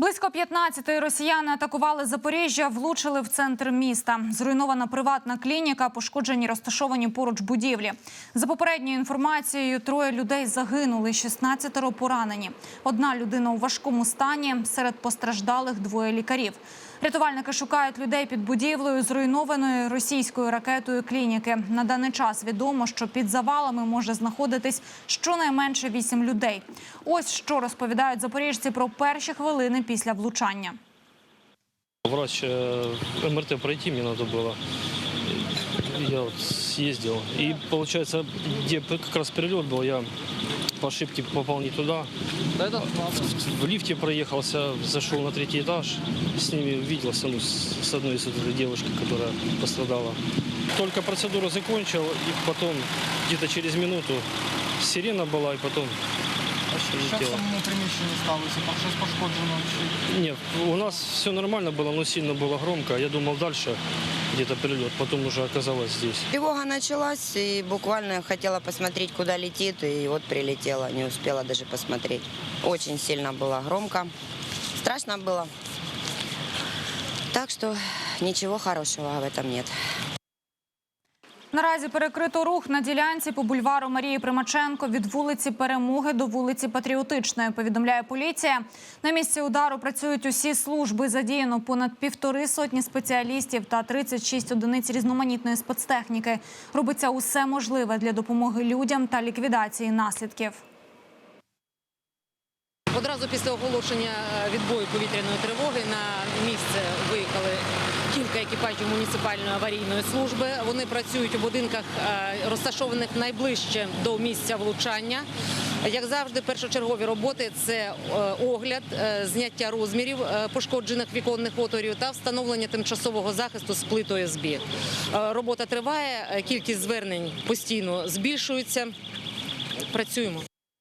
Близько 15 росіяни атакували Запоріжжя, влучили в центр міста. Зруйнована приватна клініка, пошкоджені розташовані поруч будівлі. За попередньою інформацією, троє людей загинули, 16 поранені. Одна людина у важкому стані. Серед постраждалих двоє лікарів. Рятувальники шукають людей під будівлею зруйнованої російською ракетою клініки. На даний час відомо, що під завалами може знаходитись щонайменше вісім людей. Ось що розповідають запоріжці про перші хвилини після влучання. Врач э, МРТ пройти мне надо было. Я вот съездил. И получается, где как раз перелет был, я по ошибке попал не туда. В, в лифте проехался, зашел на третий этаж. С ними увиделся, ну, с, с одной из этой девушки, которая пострадала. Только процедуру закончил, и потом где-то через минуту сирена была, и потом А що в Летіло. самому приміщенні сталося? Там щось пошкоджено чи Нет, у нас все нормально было, но сильно было громко. Я думал дальше где-то перелет, потом уже оказалось здесь. Тревога началась, и буквально хотела посмотреть, куда летит, и вот прилетела, не успела даже посмотреть. Очень сильно было громко, страшно было. Так что ничего хорошего в этом нет. Наразі перекрито рух на ділянці по бульвару Марії Примаченко від вулиці Перемоги до вулиці Патріотичної. Повідомляє поліція. На місці удару працюють усі служби. Задіяно понад півтори сотні спеціалістів та 36 одиниць різноманітної спецтехніки. Робиться усе можливе для допомоги людям та ліквідації наслідків. Одразу після оголошення відбою повітряної тривоги на місце кілька екіпажів муніципальної аварійної служби. Вони працюють у будинках, е, розташованих найближче до місця влучання. Як завжди, першочергові роботи це е, огляд, е, зняття розмірів пошкоджених віконних отворів та встановлення тимчасового захисту з плитою СБ. Е, Робота триває, кількість звернень постійно збільшується. Працюємо.